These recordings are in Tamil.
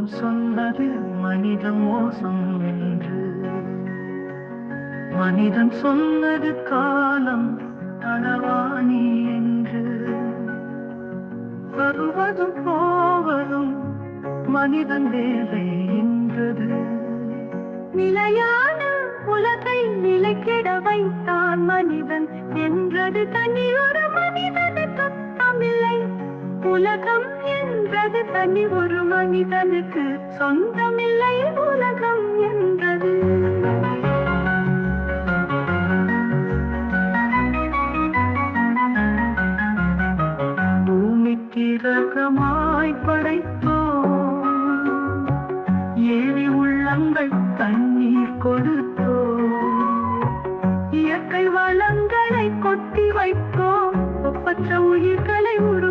காலம் சொன்னது மனிதம் மோசம் என்று. மனிதன் சொன்னது காலம் களவாணி என்று. வருவதும் போவதும் மனிதன் வேலை என்றது. நிலையான உலகை நிலைக்கிட வைத்தான் மனிதன் என்றது. தனியொரு மனிதனுக்கு தமிழை உலகம் என்றது தனி ஒரு மனிதனுக்கு சொந்தமில்லை உலகம் என்றது. பூமிக்கு ரகமாய் படைத்தோம். ஏழி உள்ளங்கள் தண்ணீர் கொடுத்தோம். இயற்கை வளங்களை கொட்டி வைத்தோம். ஒப்பற்ற உயிர்களை உருவாக்கினோம்.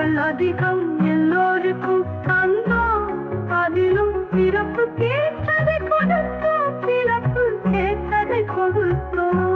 மக்கள் அதிகம் எல்லோருக்கும் தந்தோம். அதிலும் பிறப்பு கேட்டதை கொடுத்தோம். பிறப்பு கேட்டதை கொடுத்தோம்.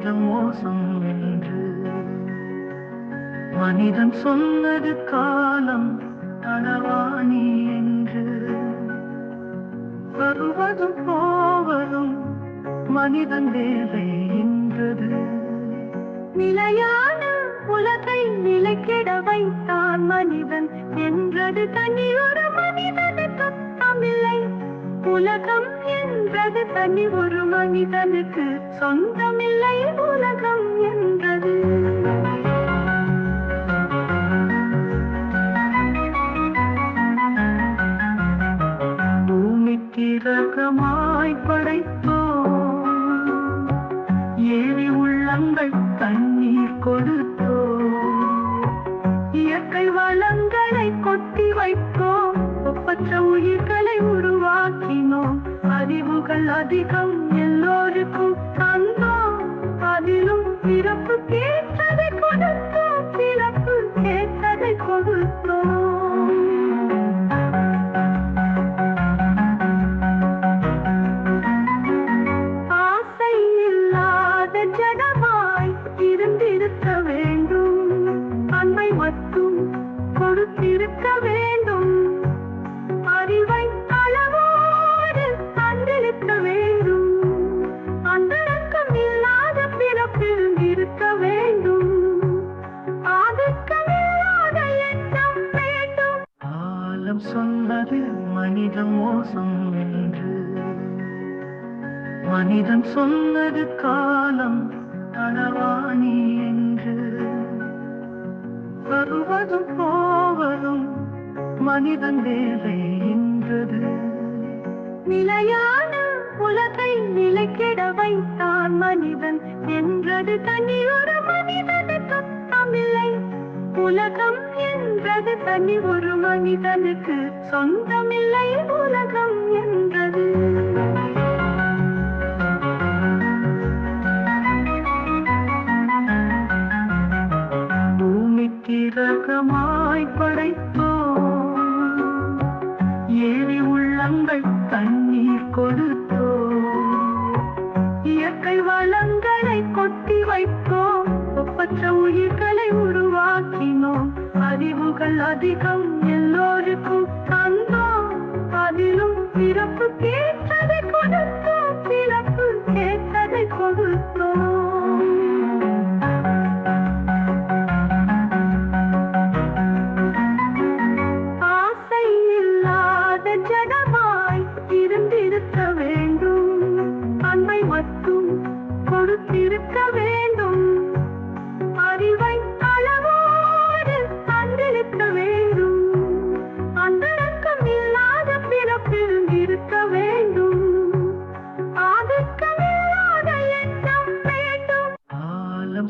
மனிதம் மோசம் என்று மனிதன் சொன்னது காலம் களவாணி என்று. வருவதும் போவதும் மனிதன் வேலை என்றது. நிலையான உலகை நிலைக்கிட வைத்தான் மனிதன் என்றது தனியொரு மனிதன். என்பது தனி ஒரு மனிதனுக்கு சொந்தமில்லை உலகம் என்றது பூமிக்கு ரகமாய் படைத்தோம். ஏழி உள்ளங்கள் தண்ணீர் கொடுத்தோம். இயற்கை வளங்களை கொட்டி வைத்தோம். ஒப்பற்ற உயிர்களை உருவாக்கினோம். பதிவுகள் அதிகம் எல்லோருக்கும் தந்தோம். அதிலும் பிறப்பு கேட்டதை கொடுத்தோம். பிறப்பு கேட்டதை கொடுத்தோம். ஆசை இல்லாத ஜனமாய் இருந்திருக்க வேண்டும். அன்பை மட்டும் கொடுத்திருக்க வேண்டும். என்று மனிதன் சொன்னது காலம் களவாணி என்று. வருவதும் போவதும் மனிதன் வேலை என்றது. நிலையான உலகை நிலைக்கிட வைத்தான் மனிதன் என்றது. தனியொரு மனிதனுக்கு தமிழை. உலகம் என்றது தனி ஒரு மனிதனுக்கு சொந்தமில்லை உலகம். ரகமாய் படைத்தோம். ஏழி உள்ளங்கள் தண்ணீர் கொடுத்தோம். இயற்கை வளங்களை கொட்டி வைத்தோம். ஒப்பற்ற உயிர்களை உருவாக்கினோம். அறிவுகள் அதிகம் எல்லோரும்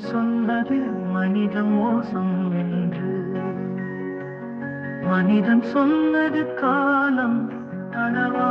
சொன்னது மனித மோசம் என்று. மனிதன் சொன்னது காலம் அளவா